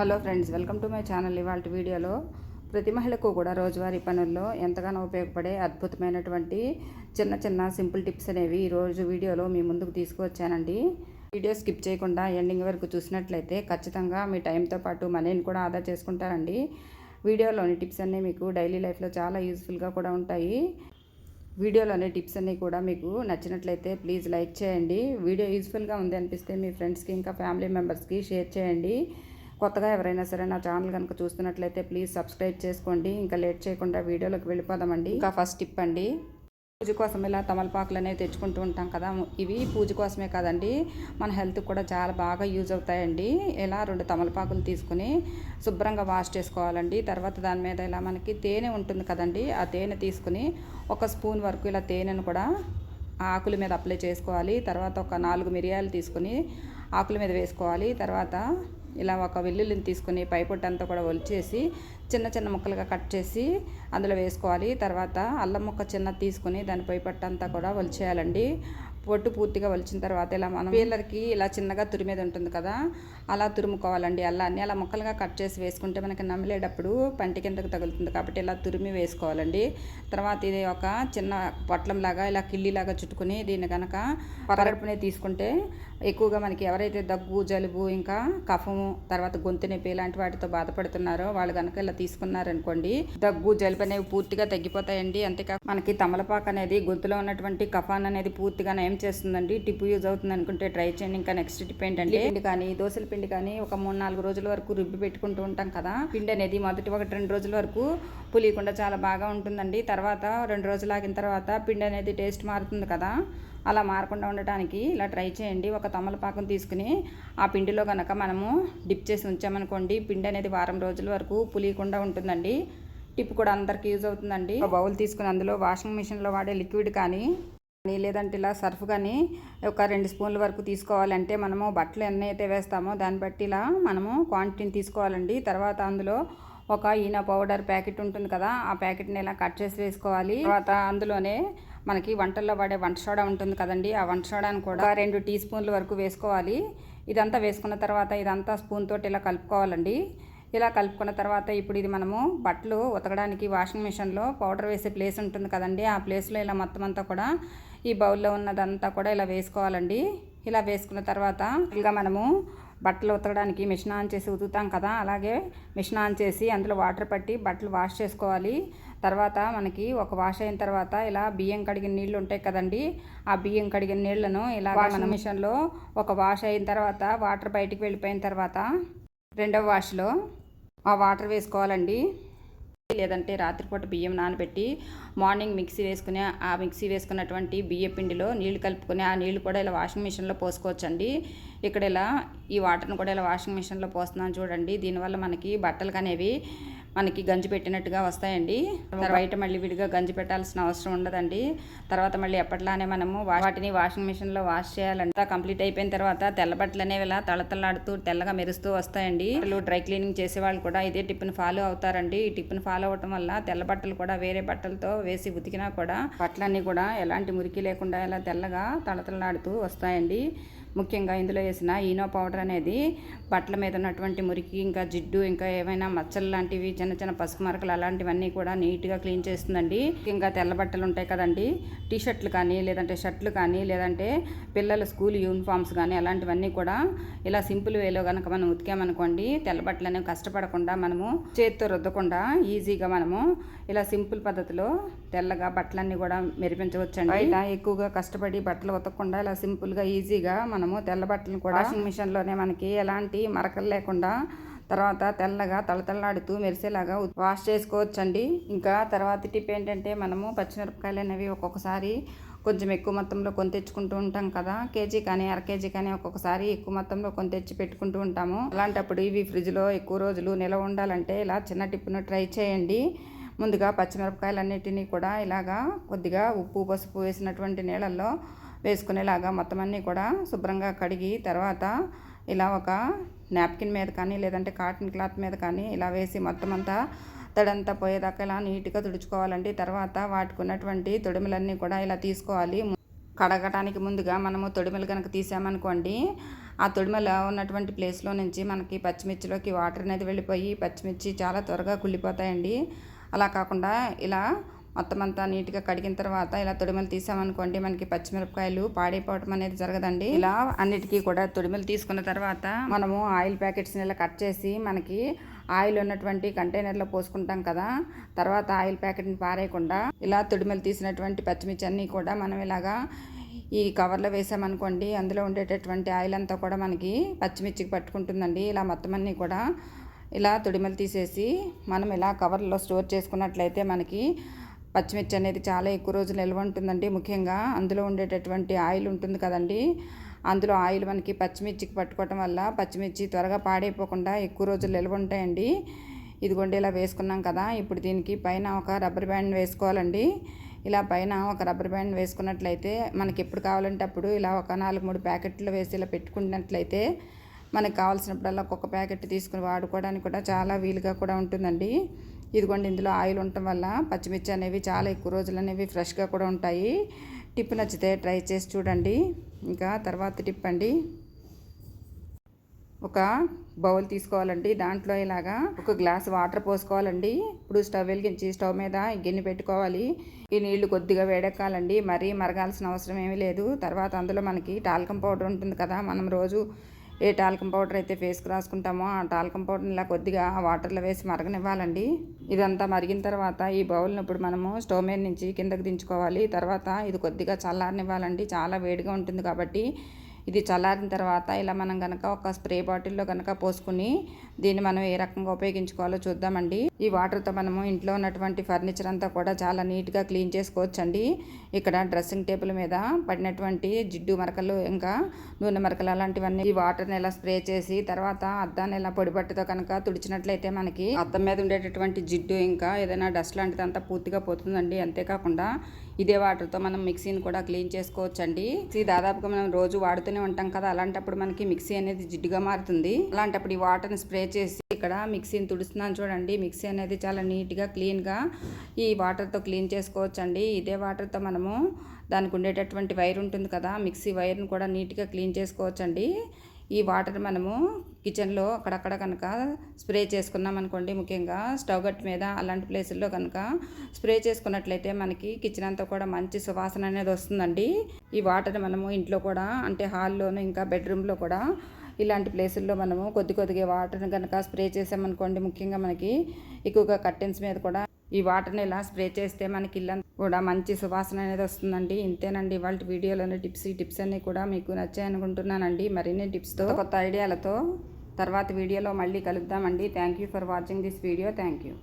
Hello friends welcome to my channel. ఇవాళ వీడియోలో ప్రతి మహిళకు కూడా రోజువారీ పనుల్లో ఎంతగానో ఉపయోగపడే అద్భుతమైనటువంటి చిన్న చిన్న సింపుల్ టిప్స్ అనేవి ఈరోజు వీడియోలో మీ ముందుకు తీసుకువచ్చానండి. వీడియో స్కిప్ చేయకుండా ఎండింగ్ వరకు చూసినట్లయితే ఖచ్చితంగా మీ టైంతో పాటు మనీని కూడా ఆదా చేసుకుంటారండి. వీడియోలోని టిప్స్ అన్నీ మీకు డైలీ లైఫ్లో చాలా యూస్ఫుల్గా కూడా ఉంటాయి. వీడియోలోని టిప్స్ అన్నీ కూడా మీకు నచ్చినట్లయితే ప్లీజ్ లైక్ చేయండి. వీడియో యూస్ఫుల్గా ఉంది అనిపిస్తే మీ ఫ్రెండ్స్కి ఇంకా ఫ్యామిలీ మెంబర్స్కి షేర్ చేయండి. కొత్తగా ఎవరైనా సరే నా ఛానల్ కనుక చూస్తున్నట్లయితే ప్లీజ్ సబ్స్క్రైబ్ చేసుకోండి. ఇంకా లేట్ చేయకుండా వీడియోలోకి వెళ్ళిపోదామండి. ఇంకా ఫస్ట్ టిప్ అండి. పూజ కోసం ఇలా తమలపాకులు అనేవి తెచ్చుకుంటూ ఉంటాం కదా. ఇవి పూజ కోసమే కాదండి. మన హెల్త్కి కూడా చాలా బాగా యూజ్ అవుతాయండి. ఇలా రెండు తమలపాకులు తీసుకుని శుభ్రంగా వాష్ చేసుకోవాలండి. తర్వాత దాని మీద ఇలా మనకి తేనె ఉంటుంది కదండి. ఆ తేనె తీసుకుని ఒక స్పూన్ వరకు ఇలా తేనెను కూడా ఆకుల మీద అప్లై చేసుకోవాలి. తర్వాత ఒక నాలుగు మిరియాలు తీసుకుని ఆకుల మీద వేసుకోవాలి. తర్వాత ఇలా ఒక వెల్లుల్లిని తీసుకుని పైపొట్టు కూడా ఒలిచేసి చిన్న చిన్న ముక్కలుగా కట్ చేసి అందులో వేసుకోవాలి. తర్వాత అల్లం ముక్క చిన్న తీసుకుని దాని పైపట్టు అంతా కూడా ఒలిచేయాలండి. పొట్టు పూర్తిగా వలిచిన తర్వాత ఇలా మనం వీళ్ళకి ఇలా చిన్నగా తురిమేది ఉంటుంది కదా అలా తురుముకోవాలండి. అల్లాన్ని అలా ముక్కలుగా కట్ చేసి వేసుకుంటే మనకి నమిలేటప్పుడు పంటి కిందకు తగులుతుంది కాబట్టి ఇలా తురిమి వేసుకోవాలండి. తర్వాత ఇది ఒక చిన్న పొట్లంలాగా ఇలా కిల్లిలాగా చుట్టుకుని దీన్ని కనుక పరగడుపునే తీసుకుంటే ఎక్కువగా మనకి ఎవరైతే దగ్గు జలుబు ఇంకా కఫము తర్వాత గొంతు నొప్పి ఇలాంటి వాటితో బాధపడుతున్నారో వాళ్ళు కనుక ఇలా తీసుకున్నారనుకోండి దగ్గు జలుబు అనేవి పూర్తిగా తగ్గిపోతాయండి. అంతేకాక మనకి తమలపాకు అనేది గొంతులో ఉన్నటువంటి కఫాన్ అనేది పూర్తిగా నయం చేస్తుందండి. టిప్పు యూజ్ అవుతుంది అనుకుంటే ట్రై చేయండి ఇంకా నెక్స్ట్ టిప్ ఏంటంటే పిండి కానీ దోశల పిండి కానీ ఒక మూడు నాలుగు రోజుల వరకు రుబ్బి పెట్టుకుంటూ ఉంటాం కదా. పిండి అనేది మొదటి ఒకటి రెండు రోజుల వరకు పులియకుండా చాలా బాగా ఉంటుందండి. తర్వాత రెండు రోజులు ఆగిన తర్వాత పిండి అనేది టేస్ట్ మారుతుంది కదా. అలా మారకుండా ఉండటానికి ఇలా ట్రై చేయండి. ఒక తమలపాకం తీసుకుని ఆ పిండిలో కనుక మనము డిప్ చేసి ఉంచామనుకోండి పిండి అనేది వారం రోజుల వరకు పులియకుండా ఉంటుందండి. టిప్ కూడా అందరికీ యూజ్ అవుతుందండి. ఒక బౌల్ తీసుకుని అందులో వాషింగ్ మిషన్లో వాడే లిక్విడ్ కానీ లేదంటే ఇలా సర్ఫ్ కానీ ఒక రెండు స్పూన్ల వరకు తీసుకోవాలంటే మనము బట్టలు ఎన్ని అయితే వేస్తామో దాన్ని బట్టి ఇలా మనము క్వాంటిటీని తీసుకోవాలండి. తర్వాత అందులో ఒక ఈన పౌడర్ ప్యాకెట్ ఉంటుంది కదా ఆ ప్యాకెట్ని ఇలా కట్ చేసి వేసుకోవాలి. తర్వాత అందులోనే మనకి వంటల్లో వాడే వంట సోడా ఉంటుంది కదండి ఆ వంట సోడాను కూడా రెండు టీ స్పూన్ల వరకు వేసుకోవాలి. ఇదంతా వేసుకున్న తర్వాత ఇదంతా స్పూన్ తోటి ఇలా కలుపుకోవాలండి. ఇలా కలుపుకున్న తర్వాత ఇప్పుడు ఇది మనము బట్టలు ఉతకడానికి వాషింగ్ మిషన్లో పౌడర్ వేసే ప్లేస్ ఉంటుంది కదండి ఆ ప్లేస్లో ఇలా మొత్తం అంతా కూడా ఈ బౌల్లో ఉన్నదంతా కూడా ఇలా వేసుకోవాలండి. ఇలా వేసుకున్న తర్వాత ఇలా మనము బట్టలు ఉతకడానికి మిషన్ ఆన్ చేసి ఉతుకుతాం కదా అలాగే మిషన్ ఆన్ చేసి అందులో వాటర్ పట్టి బట్టలు వాష్ చేసుకోవాలి. తర్వాత మనకి ఒక వాష్ అయిన తర్వాత ఇలా బియ్యం కడిగిన నీళ్ళు ఉంటాయి కదండి ఆ బియ్యం కడిగిన నీళ్ళను ఇలా మన మిషన్లో ఒక వాష్ అయిన తర్వాత వాటర్ బయటికి వెళ్ళిపోయిన తర్వాత రెండవ వాష్లో ఆ వాటర్ వేసుకోవాలండి. లేదంటే రాత్రిపూట బియ్యం నానబెట్టి మార్నింగ్ మిక్సీ వేసుకుని ఆ మిక్సీ వేసుకున్నటువంటి బియ్య పిండిలో నీళ్ళు కలుపుకొని ఆ నీళ్ళు కూడా ఇలా వాషింగ్ మిషన్లో పోసుకోవచ్చండి. ఇక్కడ ఇలా ఈ వాటర్ని కూడా ఇలా వాషింగ్ మిషన్లో పోస్తున్నాను చూడండి. దీనివల్ల మనకి బట్టలు అనేవి మనకి గంజి పెట్టినట్టుగా వస్తాయండి. బయట మళ్ళీ విడిగా గంజి పెట్టాల్సిన అవసరం ఉండదండి. తర్వాత మళ్ళీ ఎప్పట్లానే మనము వాటిని వాషింగ్ మిషన్లో వాష్ చేయాలంటే కంప్లీట్ అయిపోయిన తర్వాత తెల్ల బట్టలు అనేవి ఇలా తళతళలాడుతూ తెల్లగా మెరుస్తూ వస్తాయండి. డ్రై క్లీనింగ్ చేసే వాళ్ళు కూడా ఇదే టిప్ని ఫాలో అవుతారండి. ఈ టిప్ని ఫాలో అవటం వల్ల తెల్ల బట్టలు కూడా వేరే బట్టలతో వేసి ఉతికినా కూడా బట్టలన్నీ కూడా ఎలాంటి మురికి లేకుండా ఇలా తెల్లగా తళతళలాడుతూ వస్తాయండి. ముఖ్యంగా ఇందులో వేసిన ఈనో పౌడర్ అనేది బట్టల మీద ఉన్నటువంటి మురికి ఇంకా జిడ్డు ఇంకా ఏమైనా మచ్చలు లాంటివి చిన్న చిన్న పసుపు మరకలు అలాంటివన్నీ కూడా నీట్గా క్లీన్ చేస్తుందండి. ఇంకా తెల్ల బట్టలు ఉంటాయి కదండి. టీ షర్ట్లు కానీ లేదంటే షర్ట్లు కానీ లేదంటే పిల్లల స్కూల్ యూనిఫామ్స్ కానీ అలాంటివన్నీ కూడా ఇలా సింపుల్ వేలో కనుక మనం ఉతికామనుకోండి తెల్ల బట్టలు అనేవి కష్టపడకుండా మనము చేతితో రుద్దకుండా ఈజీగా మనము ఇలా సింపుల్ పద్ధతిలో తెల్లగా బట్టలన్నీ కూడా మెరిపించవచ్చండి. బయట ఎక్కువగా కష్టపడి బట్టలు ఉతకకుండా ఇలా సింపుల్గా ఈజీగా మనము తెల్ల బట్టలను కూడా వాషింగ్ మిషన్లోనే మనకి ఎలాంటి మరకలు లేకుండా తర్వాత తెల్లగా తలతల్లాడుతూ మెరిసేలాగా వాష్ చేసుకోవచ్చండి. ఇంకా తర్వాత టిప్ ఏంటంటే మనము పచ్చిమిరపకాయలు అనేవి ఒక్కొక్కసారి కొంచెం ఎక్కువ మొత్తంలో కొని తెచ్చుకుంటూ ఉంటాం కదా. కేజీ కానీ అర కేజీ కానీ ఒక్కొక్కసారి ఎక్కువ మొత్తంలో కొని తెచ్చి పెట్టుకుంటూ ఉంటాము. అలాంటప్పుడు ఇవి ఫ్రిడ్జ్లో ఎక్కువ రోజులు నిలవ ఉండాలంటే ఇలా చిన్న టిప్పును ట్రై చేయండి. ముందుగా పచ్చిమిరపకాయలన్నిటినీ కూడా ఇలాగా కొద్దిగా ఉప్పు పసుపు వేసినటువంటి నీళ్ళల్లో వేసుకునేలాగా మొత్తం అన్నీ కూడా శుభ్రంగా కడిగి తర్వాత ఇలా ఒక నాప్కిన్ మీద కానీ లేదంటే కాటన్ క్లాత్ మీద కానీ ఇలా వేసి మొత్తం అంతా తడంతా పోయేదాకా ఇలా నీట్గా తుడుచుకోవాలండి. తర్వాత వాటికి ఉన్నటువంటి తొడిమలన్నీ కూడా ఇలా తీసుకోవాలి. కడగటానికి ముందుగా మనము తొడిమలు కనుక తీసామనుకోండి ఆ తొడిమల ఉన్నటువంటి ప్లేస్లో నుంచి మనకి పచ్చిమిర్చిలోకి వాటర్ అనేది వెళ్ళిపోయి పచ్చిమిర్చి చాలా త్వరగా కుళ్ళిపోతాయండి. అలా కాకుండా ఇలా మొత్తం అంతా నీట్గా కడిగిన తర్వాత ఇలా తొడిమలు తీసామనుకోండి మనకి పచ్చిమిరపకాయలు పాడైపోవటం అనేది జరగదండి. ఇలా అన్నిటికీ కూడా తొడిమలు తీసుకున్న తర్వాత మనము ఆయిల్ ప్యాకెట్స్ని ఇలా కట్ చేసి మనకి ఆయిల్ ఉన్నటువంటి కంటైనర్లో పోసుకుంటాం కదా తర్వాత ఆయిల్ ప్యాకెట్ని పారేయకుండా ఇలా తొడిమలు తీసినటువంటి పచ్చిమిర్చి అన్నీ కూడా మనం ఇలాగా ఈ కవర్లో వేసామనుకోండి అందులో ఉండేటటువంటి ఆయిల్ అంతా కూడా మనకి పచ్చిమిర్చికి పట్టుకుంటుందండి. ఇలా మొత్తం అన్నీ కూడా ఇలా తొడిమలు తీసేసి మనం ఇలా కవర్లో స్టోర్ చేసుకున్నట్లయితే మనకి పచ్చిమిర్చి అనేది చాలా ఎక్కువ రోజులు నిల్వ ఉంటుందండి. ముఖ్యంగా అందులో ఉండేటటువంటి ఆయిల్ ఉంటుంది కదండి. అందులో ఆయిల్ మనకి పచ్చిమిర్చికి పట్టుకోవటం వల్ల పచ్చిమిర్చి త్వరగా పాడైపోకుండా ఎక్కువ రోజులు నిల్వ ఉంటాయండి. ఇదిగోండి ఇలా వేసుకున్నాం కదా. ఇప్పుడు దీనికి పైన ఒక రబ్బర్ బ్యాండ్ వేసుకోవాలండి. ఇలా పైన ఒక రబ్బర్ బ్యాండ్ వేసుకున్నట్లయితే మనకి ఎప్పుడు కావాలంటే అప్పుడు ఇలా ఒక నాలుగు మూడు ప్యాకెట్లు వేసి ఇలా పెట్టుకున్నట్లయితే మనకు కావాల్సినప్పుడల్లా ఒక్కొక్క ప్యాకెట్ తీసుకుని వాడుకోవడానికి కూడా చాలా వీలుగా కూడా ఉంటుందండి. ఇదిగోండి ఇందులో ఆయిల్ ఉండటం వల్ల పచ్చిమిర్చి అనేవి చాలా ఎక్కువ రోజులు అనేవి ఫ్రెష్గా కూడా ఉంటాయి. టిప్ నచ్చితే ట్రై చేసి చూడండి. ఇంకా తర్వాత టిప్ అండి. ఒక బౌల్ తీసుకోవాలండి. దాంట్లో ఇలాగా ఒక గ్లాస్ వాటర్ పోసుకోవాలండి. ఇప్పుడు స్టవ్ వెలిగించి స్టవ్ మీద గిన్నె పెట్టుకోవాలి. ఈ నీళ్ళు కొద్దిగా వేడెక్కాలండి. మరీ మరగాల్సిన అవసరం ఏమీ లేదు. తర్వాత అందులో మనకి టాల్కం పౌడర్ ఉంటుంది కదా మనం రోజు ఏ టాల్కం పౌడర్ అయితే ఫేస్కి రాసుకుంటామో ఆ టాల్కం పౌడర్ని ఇలా కొద్దిగా వాటర్లో వేసి మరగనివ్వాలండి. ఇదంతా మరిగిన తర్వాత ఈ బౌల్ని ఇప్పుడు మనము స్టవ్ మీద నుంచి కిందకి దించుకోవాలి. తర్వాత ఇది కొద్దిగా చల్లారనివ్వాలండి. చాలా వేడిగా ఉంటుంది కాబట్టి ఇది చల్లారిన తర్వాత ఇలా మనం కనుక ఒక స్ప్రే బాటిల్లో కనుక పోసుకుని దీన్ని మనం ఏ రకంగా ఉపయోగించుకోవాలో చూద్దామండి. ఈ వాటర్తో మనము ఇంట్లో ఉన్నటువంటి ఫర్నిచర్ అంతా కూడా చాలా నీట్గా క్లీన్ చేసుకోవచ్చండి. ఇక్కడ డ్రెస్సింగ్ టేబుల్ మీద పడినటువంటి జిడ్డు మరకలు ఇంకా నూనె మరకలు అలాంటివన్నీ ఈ వాటర్ని ఇలా స్ప్రే చేసి తర్వాత అద్దాన్ని ఇలా పొడిపట్టుతో కనుక తుడిచినట్లయితే మనకి అద్దం మీద ఉండేటటువంటి జిడ్డు ఇంకా ఏదైనా డస్ట్ లాంటిది అంతా పూర్తిగా పోతుందండి. అంతేకాకుండా ఇదే వాటర్తో మనం మిక్సీని కూడా క్లీన్ చేసుకోవచ్చండి. ఇది దాదాపుగా మనం రోజు వాడుతూనే ఉంటాం కదా అలాంటప్పుడు మనకి మిక్సీ అనేది జిడ్డుగా మారుతుంది. అలాంటప్పుడు ఈ వాటర్ని స్ప్రే చేసి ఇక్కడ మిక్సీని తుడుస్తున్నాను చూడండి. మిక్సీ అనేది చాలా నీట్గా క్లీన్గా ఈ వాటర్తో క్లీన్ చేసుకోవచ్చండి. ఇదే వాటర్తో మనము దానికి ఉండేటటువంటి వైర్ ఉంటుంది కదా మిక్సీ వైర్ని కూడా నీట్గా క్లీన్ చేసుకోవచ్చండి. ఈ వాటర్ మనము కిచెన్లో అక్కడక్కడ కనుక స్ప్రే చేసుకున్నాం అనుకోండి ముఖ్యంగా స్టవ్ గట్ మీద అలాంటి ప్లేసుల్లో కనుక స్ప్రే చేసుకున్నట్లయితే మనకి కిచెన్ అంతా కూడా మంచి సువాసన అనేది వస్తుందండి. ఈ వాటర్ మనము ఇంట్లో కూడా అంటే హాల్లోనూ ఇంకా బెడ్రూమ్లో కూడా ఇలాంటి ప్లేసుల్లో మనము కొద్ది కొద్దిగా వాటర్ని కనుక స్ప్రే చేసామనుకోండి ముఖ్యంగా మనకి ఎక్కువగా కర్టెన్స్ మీద కూడా ఈ వాటర్ని ఇలా స్ప్రే చేస్తే మనకి ఇల్లంతా కూడా మంచి సువాసన అనేది వస్తుందండి. ఇంతేనండి ఇవాళ వీడియోలోని టిప్స్ ఈ టిప్స్ అన్నీ కూడా మీకు నచ్చాయనుకుంటున్నానండి. మరిన్ని టిప్స్తో కొత్త ఐడియాలతో తర్వాత వీడియోలో మళ్ళీ కలుద్దామండి. Thank you for watching this video thank you